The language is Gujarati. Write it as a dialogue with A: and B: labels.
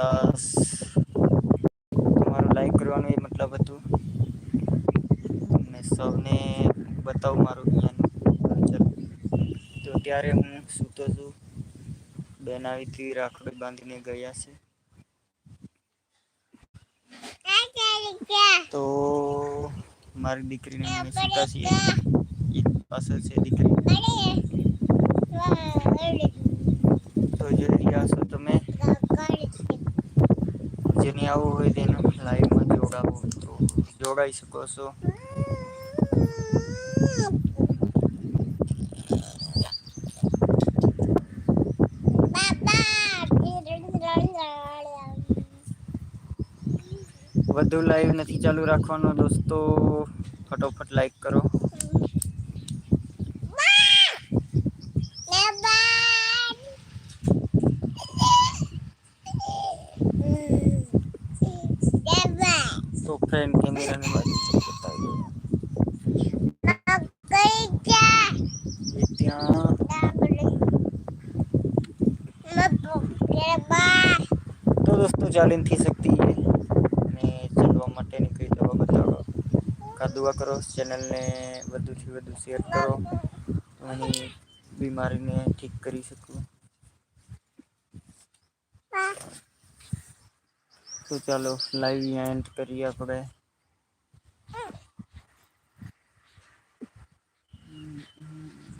A: દાસ. તમારું લાઈક કરવાનું એ મતલબ હતું. અને સૌને બતાવું મારું જ્ઞાન. તો ત્યારે હું સૂતો છું. બેન આવીથી રાખડી બાંધીને ગયા છે. તો મારી દીકરીને અમે સૂતા છીએ. પાસે છે દીકરી તો જોઈ રહ્યા છો તમે જેને આવું હોય તેને લાઈવમાં જોડાવું. તો જોડાઈ શકો છો. વધુ લાઈવ નથી ચાલુ રાખવાનો દોસ્તો ફટોફટ લાઈક કરો. તો ફ્રેન્ડ કેમેરાની બાજુ બતાવી દો એ ત્યાં તો દોસ્તો, ચાલીને થઈ શકતી છે. અને ચાલવા માટેની કઈ જવા બતાવો. કા દુઆ કરો, ચેનલને વધુથી વધુ શેર કરો. અહીં બીમારીને ઠીક કરી શકું. તો ચાલો લાઈવ એન્ડ કરીએ આપણે.